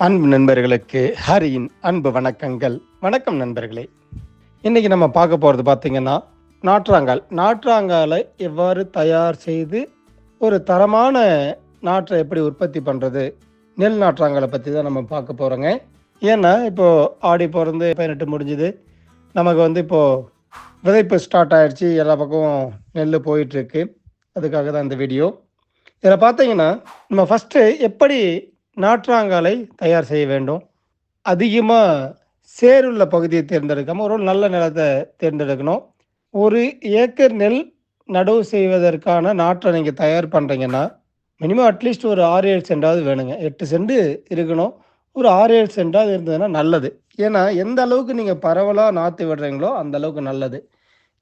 அன்பு நண்பர்களுக்கு ஹரியின் அன்பு வணக்கங்கள். வணக்கம் நண்பர்களே. இன்றைக்கி நம்ம பார்க்க போகிறது பார்த்திங்கன்னா நாற்றாங்கால். நாற்றாங்காலை எவ்வாறு தயார் செய்து ஒரு தரமான நாற்றை எப்படி உற்பத்தி பண்ணுறது நெல் நாற்றாங்காலை பற்றி தான் நம்ம பார்க்க போகிறோங்க ஏன்னா இப்போது ஆடி பிறந்து பதினெட்டு முடிஞ்சுது. நமக்கு வந்து இப்போது விதைப்பு ஸ்டார்ட் ஆயிடுச்சு. எல்லா பக்கமும் நெல் போயிட்டுருக்கு அதுக்காக தான் இந்த வீடியோ இதில் பார்த்தீங்கன்னா நம்ம ஃபஸ்ட்டு எப்படி நாற்றாங்காலை தயார் செய்ய வேண்டும். அதிகமாக சேருள்ள பகுதியை தேர்ந்தெடுக்காமல் ஒரு நல்ல நிலத்தை தேர்ந்தெடுக்கணும். ஒரு ஏக்கர் நெல் நடவு செய்வதற்கான நாற்றை நீங்கள் தயார் பண்ணுறீங்கன்னா மினிமம் அட்லீஸ்ட் ஒரு ஆறு ஏழு சென்டாவது வேணுங்க. எட்டு சென்டு இருக்கணும். ஒரு ஆறு ஏழு சென்டாவது இருந்ததுன்னா நல்லது. ஏன்னா எந்த அளவுக்கு நீங்கள் பரவலாக நாற்று விடுறீங்களோ அந்த அளவுக்கு நல்லது.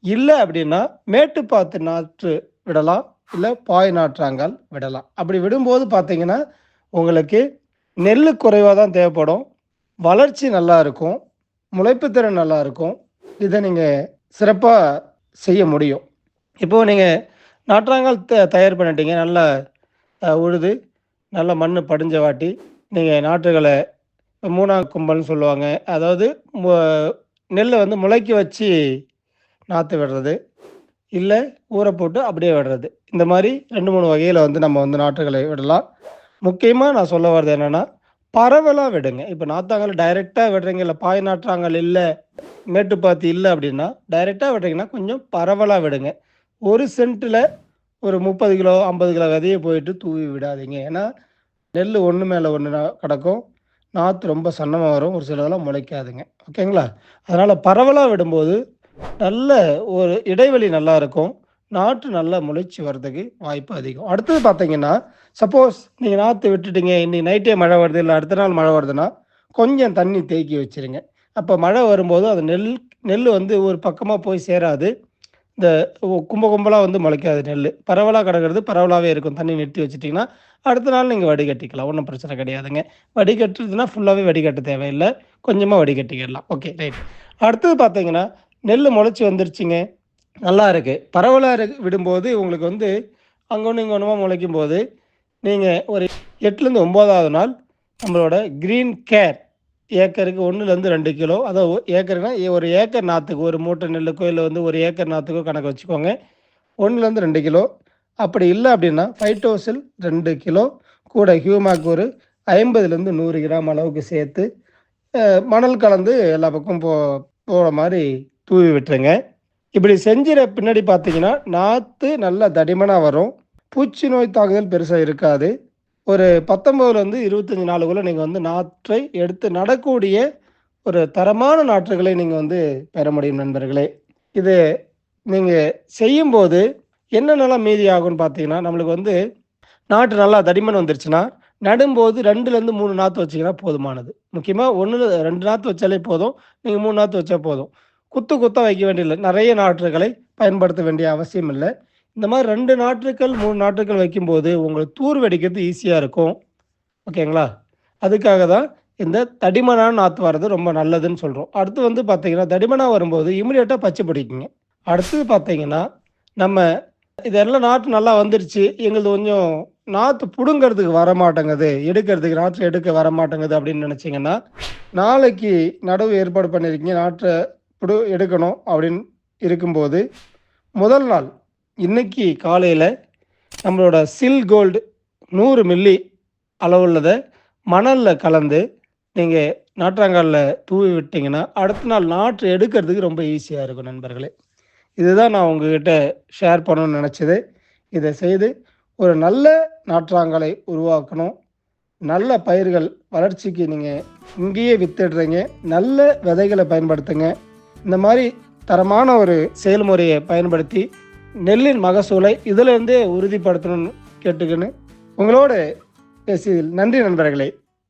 இல்லை அப்படின்னா மேட்டுப்பாத்து நாற்று விடலாம். இல்லை பாய் நாற்றாங்கால் விடலாம். அப்படி விடும்போது பார்த்தீங்கன்னா உங்களுக்கு நெல் குறைவாக தான் தேவைப்படும். வளர்ச்சி நல்லா இருக்கும். முளைப்புத்திறன் நல்லா இருக்கும். இதை நீங்கள் சிறப்பாக செய்ய முடியும். இப்போது நீங்கள் நாற்றாங்கால் த தயார் பண்ணிட்டீங்க. நல்லா உழுது நல்ல மண் படிஞ்ச வாட்டி நீங்கள் நாற்றுகளை மூணாம் கும்பல்னு சொல்லுவாங்க. அதாவது மு- நெல்லை வந்து முளைக்க வச்சு நாற்று விடுறது. இல்லை ஊற போட்டு அப்படியே விடுறது. இந்த மாதிரி ரெண்டு மூணு வகையில் வந்து நம்ம வந்து நாற்றுகளை விடலாம். முக்கியமாக நான் சொல்ல வர்றது என்னென்னா பரவலாக விடுங்க. இப்போ நாத்தாங்கல் டைரெக்டாக விடுறீங்க இல்லை பாய் நாற்றாங்கல் இல்லை மேட்டுப்பாத்தி இல்லை அப்படின்னா டைரெக்டாக விடுறீங்கன்னா கொஞ்சம் பரவலாக விடுங்க. ஒரு சென்ட்டில் ஒரு முப்பது கிலோ ஐம்பது கிலோ விதையை போயிட்டு தூவி விடாதீங்க. ஏன்னா நெல் ஒன்று மேலே ஒன்று கிடக்கும். நாற்று ரொம்ப சன்னமாக வரும். ஒரு சிலதெல்லாம் முளைக்காதுங்க. ஓகேங்களா? அதனால் பரவலாக விடும்போது நல்ல ஒரு இடைவெளி நல்லா இருக்கும். நாற்று நல்லா முளைச்சி வர்றதுக்கு வாய்ப்பு அதிகம். அடுத்தது பார்த்தீங்கன்னா சப்போஸ் நீங்கள் நாற்று விட்டுட்டீங்க இன்னைக்கு நைட்டே மழை வருது இல்லை அடுத்த நாள் மழை வருதுன்னா கொஞ்சம் தண்ணி தேக்கி வச்சிருங்க. அப்போ மழை வரும்போது அது நெல் நெல் வந்து ஒரு பக்கமாக போய் சேராது. இந்த கும்ப கும்பலாக வந்து முளைக்காது நெல் பரவலாக கிடக்கிறது பரவலாகவே இருக்கும். தண்ணி நிறுத்தி வச்சுட்டிங்கன்னா அடுத்த நாள் நீங்கள் வடிகட்டிக்கலாம் ஒன்றும் பிரச்சனை கிடையாதுங்க. வடிகட்டுறதுனா ஃபுல்லாகவே வடிகட்ட தேவையில்லை. கொஞ்சமாக வடிகட்டிக்கிடலாம் ஓகே ரைட் அடுத்தது பார்த்தீங்கன்னா நெல் முளைச்சி வந்துருச்சுங்க. நல்லா இருக்குது பரவலாக இருக்கு விடும்போது உங்களுக்கு வந்து அங்கே ஒன்று இங்கே ஒன்றுமா முளைக்கும் போது நீங்கள் ஒரு எட்டுலேருந்து ஒம்போதாவது நாள் நம்மளோட க்ரீன் கேர் ஏக்கருக்கு ஒன்றுலேருந்து ரெண்டு கிலோ அதாவது ஏக்கருனா ஒரு ஏக்கர் நாற்றுக்கு ஒரு மூட்டை நெல்லுக்கோ இல்லை வந்து ஒரு ஏக்கர் நாற்றுக்கோ கணக்கு வச்சுக்கோங்க. ஒன்றுலேருந்து ரெண்டு கிலோ. அப்படி இல்லை அப்படின்னா ஃபைட்டோசில் ரெண்டு கிலோ கூட ஹியூமாக்கு ஒரு ஐம்பதுலேருந்து நூறு கிராம் அளவுக்கு சேர்த்து மணல் கலந்து எல்லா பக்கம் போ போகிற மாதிரி தூவி விட்டுருங்க. இப்படி செஞ்சிட பின்னாடி பார்த்தீங்கன்னா நாற்று நல்லா தடிமனாக வரும். பூச்சி நோய் தாக்குதல் பெருசாக இருக்காது. ஒரு பத்தொம்போதுலேருந்து இருபத்தஞ்சி நாளுக்குள்ளே நீங்கள் வந்து நாற்றை எடுத்து நடக்கூடிய ஒரு தரமான நாற்றுகளை நீங்கள் வந்து பெற முடியும் நண்பர்களே. இது நீங்கள் செய்யும்போது என்னென்னலாம் மீதி ஆகும்னு பார்த்தீங்கன்னா நம்மளுக்கு வந்து நாற்று நல்லா தடிமன் வந்துருச்சுன்னா நடும்போது ரெண்டுலேருந்து மூணு நாற்று வச்சிங்கன்னா போதுமானது. முக்கியமாக ஒன்று ரெண்டு நாற்று வச்சாலே போதும் நீங்கள் மூணு நாற்று வச்சா போதும். குத்து குத்தாக வைக்க வேண்டியதில்லை. நிறைய நாற்றுகளை பயன்படுத்த வேண்டிய அவசியம் இல்லை. இந்த மாதிரி ரெண்டு நாற்றுக்கள் மூணு நாற்றுக்கள் வைக்கும்போது உங்களுக்கு தூர் வெடிக்கிறது ஈஸியாக இருக்கும் ஓகேங்களா அதுக்காக தான் இந்த தடிமனான நாற்று வர்றது ரொம்ப நல்லதுன்னு சொல்கிறோம் அடுத்து வந்து பார்த்தீங்கன்னா தடிமனாக வரும்போது இமிடியேட்டாக பச்சை பிடிக்குங்க. அடுத்தது பார்த்தீங்கன்னா நம்ம இதெல்லாம் நாற்று நல்லா வந்துருச்சு. எங்களுது கொஞ்சம் நாற்று பிடுங்கிறதுக்கு வர மாட்டேங்குது எடுக்கிறதுக்கு நாற்று எடுக்க வர மாட்டேங்குது அப்படின்னு நினச்சிங்கன்னா நாளைக்கு நடவு ஏற்பாடு பண்ணியிருக்கீங்க நாற்றை பிடு எடுக்கணும் அப்படின்னு இருக்கும்போது முதல் நாள் இன்னைக்கு காலையில் நம்மளோட சில் கோல்டு நூறு மில்லி அளவுள்ளதை மணலில் கலந்து நீங்கள் நாற்றாங்காலில் தூவி விட்டிங்கன்னா அடுத்த நாள் நாற்று எடுக்கிறதுக்கு ரொம்ப ஈஸியாக இருக்கும் நண்பர்களே. இதுதான் நான் உங்ககிட்ட ஷேர் பண்ணணும்னு நினச்சது. இதை செய்து ஒரு நல்ல நாற்றாங்கலை உருவாக்கணும். நல்ல பயிர்கள் வளர்ச்சிக்கு நீங்கள் இங்கேயே வித்துடுறீங்க. நல்ல விதைகளை பயன்படுத்துங்க. இந்த மாதிரி தரமான ஒரு செயல்முறையை பயன்படுத்தி நெல்லின் மகசூலை இதிலிருந்தே உறுதிப்படுத்தணும்னு கேட்டுக்கின்னு உங்களோடு பேசியதில் நன்றி நண்பர்களே.